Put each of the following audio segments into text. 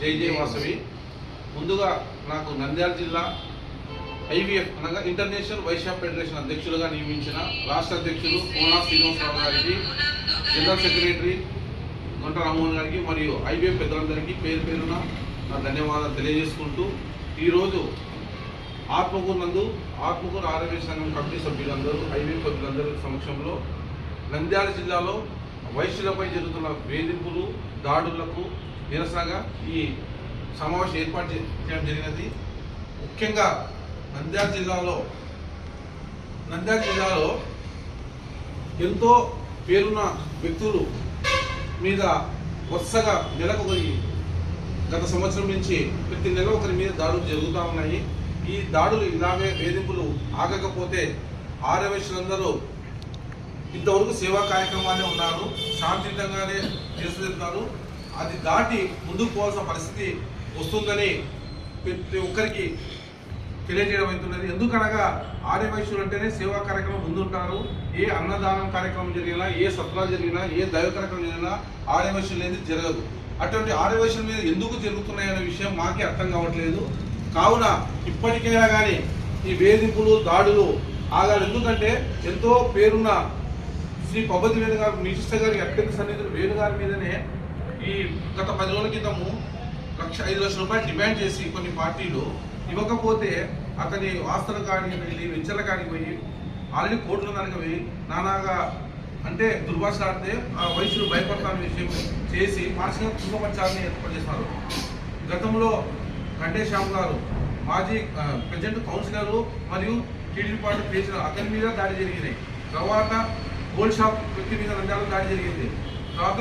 జై జై వాసవి. ముందుగా నాకు నంద్యాల జిల్లా ఐవీఎఫ్ అనగా ఇంటర్నేషనల్ వైశ్య ఫెడరేషన్ అధ్యక్షులుగా నియమించిన రాష్ట్ర అధ్యక్షులు కోనా శ్రీనివాసరావు గారికి జనరల్ సెక్రటరీ గంట రామ్మోహన్ గారికి మరియు ఐవీఎఫ్ పెద్దలందరికీ పేరు పేరున నా ధన్యవాదాలు తెలియజేసుకుంటూ ఈరోజు ఆత్మకూరు నందు ఆత్మకూరు ఆరోగ్య సంఘం కమిటీ సభ్యులందరూ ఐవీఎఫ్ సభ్యులందరి సమక్షంలో నంద్యాల జిల్లాలో వైశ్యులపై జరుగుతున్న వేధింపులు దాడులకు నిరసనగా ఈ సమావేశం ఏర్పాటు చేయడం జరిగినది. ముఖ్యంగా నంద్యాల జిల్లాలో నంద్యాల జిల్లాలో ఎంతో పేరున్న వ్యక్తులు మీద వరుసగా నెలకు గత సంవత్సరం నుంచి ప్రతి నెల ఒకరి మీద దాడులు జరుగుతూ ఉన్నాయి. ఈ దాడులు ఇలాగే వేధింపులు ఆగకపోతే ఆర్యవేశ్యులందరూ ఇంతవరకు సేవా కార్యక్రమాలే ఉన్నారు. శాంతియుతంగానే చేస్తున్నారు అది దాటి ముందుకు పోవాల్సిన పరిస్థితి వస్తుందని ప్రతి ఒక్కరికి తెలియజేయడం అవుతున్నది. ఎందుకనగా ఆర్యవైశ్యులు అంటేనే సేవా కార్యక్రమం ముందుంటారు. ఏ అన్నదానం కార్యక్రమం జరిగినా ఏ సత్రాలు జరిగినా ఏ దైవ కార్యక్రమం జరిగినా ఆర్యవైశ్యులు అనేది జరగదు. అటువంటి ఆర్యవైశ్యుల మీద ఎందుకు జరుగుతున్నాయనే విషయం మాకే అర్థం కావట్లేదు. కావున ఇప్పటికైనా కానీ ఈ వేధింపులు దాడులు ఆగాలి. ఎందుకంటే ఎంతో పేరున్న శ్రీ పబ్బతి వేణు గారు మినిస్టర్ గారి అత్యంత సన్నిధులు వేణు గారి మీదనే ఈ గత పది రోజుల క్రితము లక్ష ఐదు లక్షల రూపాయలు డిమాండ్ చేసి కొన్ని పార్టీలు ఇవ్వకపోతే అతని ఆస్తుల కాడికి వెళ్ళి వెంచర్ల కాడికి పోయి ఆల్రెడీ కోర్టులో దానికి పోయి నానాగా అంటే దుర్భాష ఆడితే ఆ వయసులు భయపడతాను విషయం చేసి మానసిక కుంభపంచాలని ఏర్పాటు చేస్తున్నారు గతంలో గంటే శ్యామ్ గారు మాజీ ప్రజెంట్ కౌన్సిలర్ మరియు టీడీపీ పార్టీ ప్రెసిడెంట్ అతని మీద దాడి జరిగినాయి తర్వాత గోల్డ్ షాప్ వ్యక్తి మీద నంద్యాల దాడి జరిగింది. తర్వాత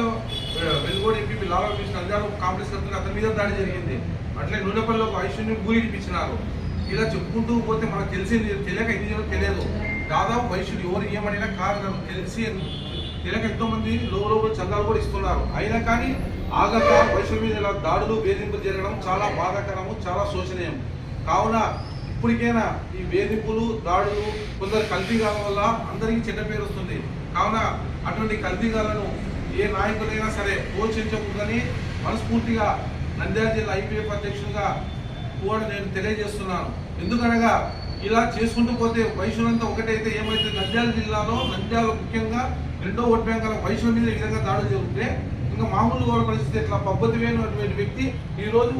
ఆ, వెలుగోడు ఎంపీ లాలా కృష్ణ నంద్యాల కాంప్లెక్స్ కడుతున్న అతని మీద దాడి జరిగింది. అట్లే నూనెపల్లిలో ఒక ఐశ్వర్యం ఊరిడిపించినారు ఇలా చెప్పుకుంటూ పోతే మనకు తెలిసింది తెలియక ఇది తెలియదు. దాదాపు వైశ్యుడు ఎవరు ఏమడినా కారణం తెలిసి తెలియక ఎంతో మంది లోపల చందాలు కూడా ఇస్తున్నారు. అయినా కానీ ఆగక వైశ్యుల మీద ఇలా దాడులు వేధింపులు జరగడం చాలా బాధాకరము చాలా శోచనీయం. కావున ఇప్పటికైనా ఈ వేధింపులు దాడులు కొందరు కల్తీగాల వల్ల అందరికీ చెడ్డ పేరు వస్తుంది. కావున అటువంటి కల్తీగాలను ఏ నాయకులైనా సరే పోషించకూడదని మనస్ఫూర్తిగా నంద్యాల జిల్లా ఐపీఎఫ్ అధ్యక్షులుగా కూడా నేను తెలియజేస్తున్నాను. ఎందుకనగా ఇలా చేసుకుంటూ పోతే వయసులంతా ఒకటైతే ఏమైతే నంద్యాల జిల్లాలో నంద్యాల ముఖ్యంగా రెండో ఓట్ బ్యాంకుల వయసుల మీద ఈ విధంగా దాడులు జరుగుతుంటే ఇంకా మామూలు వాళ్ళ పరిస్థితి ఇట్లా పద్ధతి వేణటువంటి వ్యక్తి ఈరోజు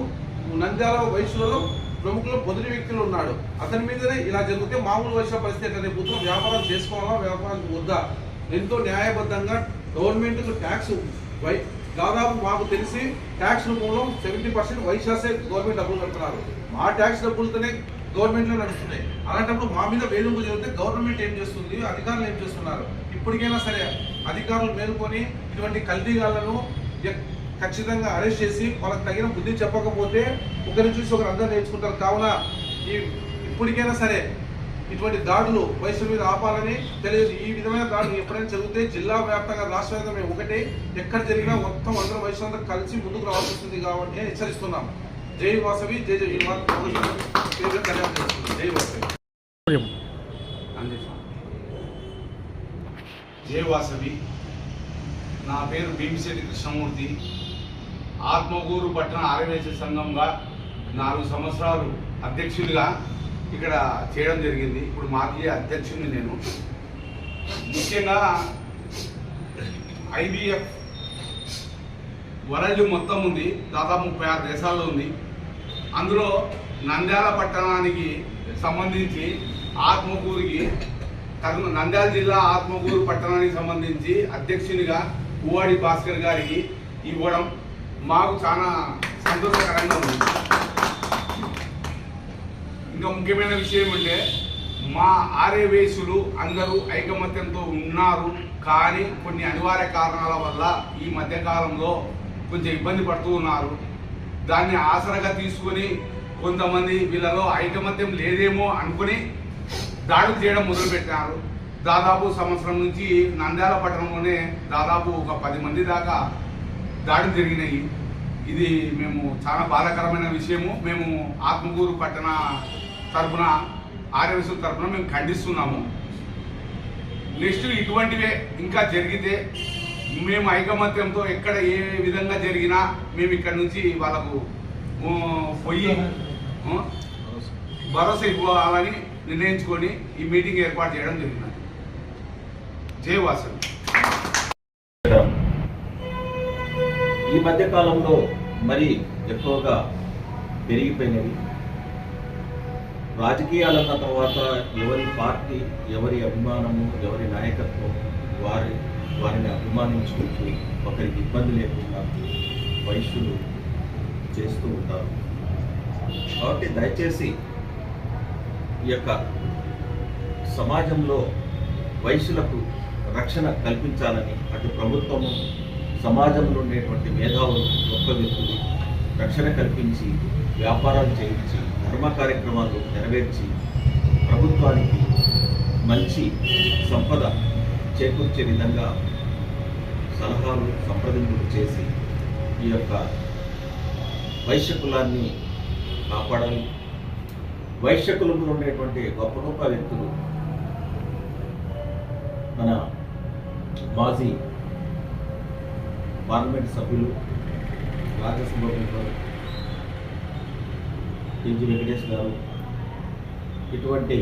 నంద్యాల వయసులలో ప్రముఖులు పొదుటి వ్యక్తులు ఉన్నాడు. అతని మీదనే ఇలా జరిగితే మామూలు వయసు పరిస్థితి ఎట్లా రేపు వ్యాపారం చేసుకోవాలా వ్యాపారం వద్దా? ఎంతో న్యాయబద్ధంగా గవర్నమెంట్కు ట్యాక్స్ వై దాదాపు మాకు తెలిసి ట్యాక్స్ రూపంలో సెవెంటీ పర్సెంట్ వైశాసే గవర్నమెంట్ డబ్బులు కడుతున్నారు. మా ట్యాక్స్ డబ్బులతోనే గవర్నమెంట్లో నడుస్తున్నాయి. అలాంటప్పుడు మా మీద వేధింపు జరిగితే గవర్నమెంట్ ఏం చేస్తుంది? అధికారులు ఏం చేస్తున్నారు? ఇప్పటికైనా సరే అధికారులు మేలుకొని ఇటువంటి కల్తీగాళ్ళను ఖచ్చితంగా అరెస్ట్ చేసి వాళ్ళకి తగిన బుద్ధి చెప్పకపోతే ఒకరిని చూసి ఒకరు అందరూ నేర్చుకుంటారు. కావున ఈ ఇప్పటికైనా సరే ఇటువంటి దాడులు వయసు మీద ఆపాలని తెలియదు. ఈ విధమైన దాడులు ఎప్పుడైనా జరిగితే జిల్లా వ్యాప్తంగా రాష్ట్ర వ్యాప్తంగా మేము ఒకటే. ఎక్కడ జరిగినా మొత్తం అందరం వయసు అందరూ కలిసి ముందుకు రావాల్సి వస్తుంది కాబట్టి హెచ్చరిస్తున్నాం. జై వాసవి జై జై జై వాసవి. జై వాసవి. నా పేరు భీమిశెట్టి కృష్ణమూర్తి. ఆత్మగూరు పట్టణ ఆర్యవేశ సంఘంగా నాలుగు సంవత్సరాలు అధ్యక్షుడిగా ఇక్కడ చేయడం జరిగింది. ఇప్పుడు మాజీ అధ్యక్షుడిని నేను. ముఖ్యంగా ఐబిఎఫ్ వరల్డ్ మొత్తం ఉంది. దాదాపు ముప్పై ఆరు దేశాల్లో ఉంది. అందులో నంద్యాల పట్టణానికి సంబంధించి ఆత్మకూరుకి కర్నూ- నంద్యాల జిల్లా ఆత్మకూరు పట్టణానికి సంబంధించి అధ్యక్షునిగా పువ్వాడి భాస్కర్ గారికి ఇవ్వడం మాకు చాలా సంతోషకరంగా ఉంది. ఇంకా ముఖ్యమైన విషయం అంటే మా ఆర్యవేసులు అందరూ ఐకమత్యంతో ఉన్నారు. కానీ కొన్ని అనివార్య కారణాల వల్ల ఈ మధ్యకాలంలో కొంచెం ఇబ్బంది పడుతూ ఉన్నారు. దాన్ని ఆసరగా తీసుకొని కొంతమంది వీళ్ళలో ఐకమత్యం లేదేమో అనుకుని దాడులు చేయడం మొదలుపెట్టారు. దాదాపు సంవత్సరం నుంచి నంద్యాల పట్టణంలోనే దాదాపు ఒక పది మంది దాకా దాడులు జరిగినాయి. ఇది మేము చాలా బాధాకరమైన విషయము. మేము ఆత్మకూరు పట్టణ తరపున ఆర్ఎంఎస్ తరపున మేము ఖండిస్తున్నాము. నెక్స్ట్ ఇటువంటివే ఇంకా జరిగితే మేము ఐకమత్యంతో ఎక్కడ ఏ విధంగా జరిగినా మేము ఇక్కడ నుంచి వాళ్ళకు పోయి భరోసా ఇవ్వాలని నిర్ణయించుకొని ఈ మీటింగ్ ఏర్పాటు చేయడం జరిగింది. జై ఈ మధ్య కాలంలో మరి ఎక్కువగా పెరిగిపోయినవి రాజకీయాలన్న తర్వాత ఎవరి పార్టీ ఎవరి అభిమానము ఎవరి నాయకత్వం వారి వారిని అభిమానించుకుంటూ ఒకరికి ఇబ్బంది లేకుండా వైశ్యులు చేస్తూ ఉంటారు. కాబట్టి దయచేసి ఈ యొక్క సమాజంలో వైశ్యులకు రక్షణ కల్పించాలని అటు ప్రభుత్వము సమాజంలో ఉండేటువంటి మేధావులు గొప్ప వ్యక్తులు రక్షణ కల్పించి వ్యాపారాలు చేయించి ధర్మ కార్యక్రమాలు నెరవేర్చి ప్రభుత్వానికి మంచి సంపద చేకూర్చే విధంగా సలహాలు సంప్రదింపులు చేసి ఈ యొక్క వైశ్య కులాన్ని కాపాడాలి. వైశ్య కులంలో ఉండేటువంటి గొప్ప గొప్ప వ్యక్తులు మన మాజీ పార్లమెంట్ సభ్యులు రాజ్యసభ మెంబర్ టీజీ వెంకటేష్ గారు ఇటువంటి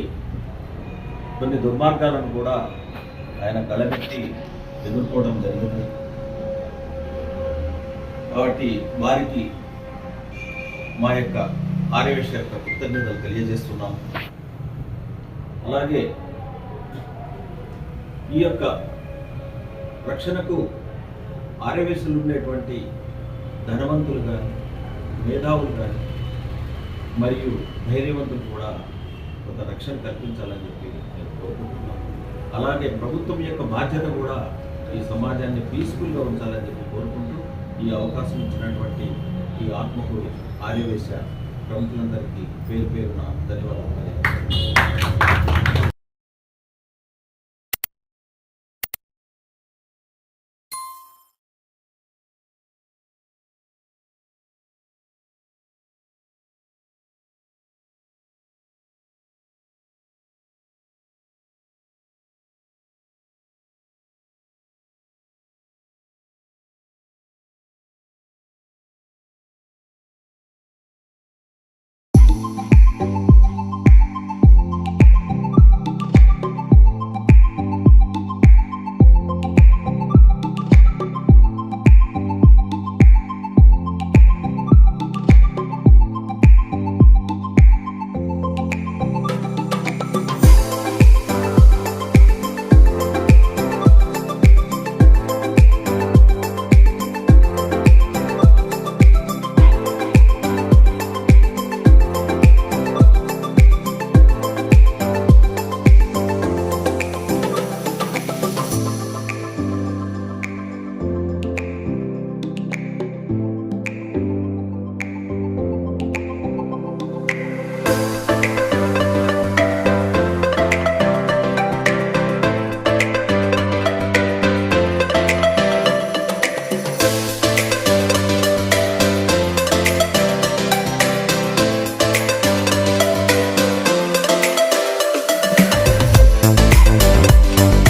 కొన్ని దుర్మార్గాలను కూడా ఆయన గలమెత్తి ఎదుర్కోవడం జరిగింది. కాబట్టి వారికి మా యొక్క ఆర్యవేశ యొక్క కృతజ్ఞతలు తెలియజేస్తున్నాం. అలాగే ఈ యొక్క రక్షణకు ఆర్యవేశులు ఉండేటువంటి ధనవంతులు కానీ మేధావులు కానీ మరియు ధైర్యవంతులు కూడా కొంత రక్షణ కల్పించాలని చెప్పి నేను కోరుకుంటున్నాను. అలాగే ప్రభుత్వం యొక్క బాధ్యత కూడా ఈ సమాజాన్ని పీస్ఫుల్గా ఉంచాలని చెప్పి కోరుకుంటూ ఈ అవకాశం ఇచ్చినటువంటి ఈ ఆత్మకు ఆర్యవేశ ప్రముఖులందరికీ పేరు పేరున ధన్యవాదాలు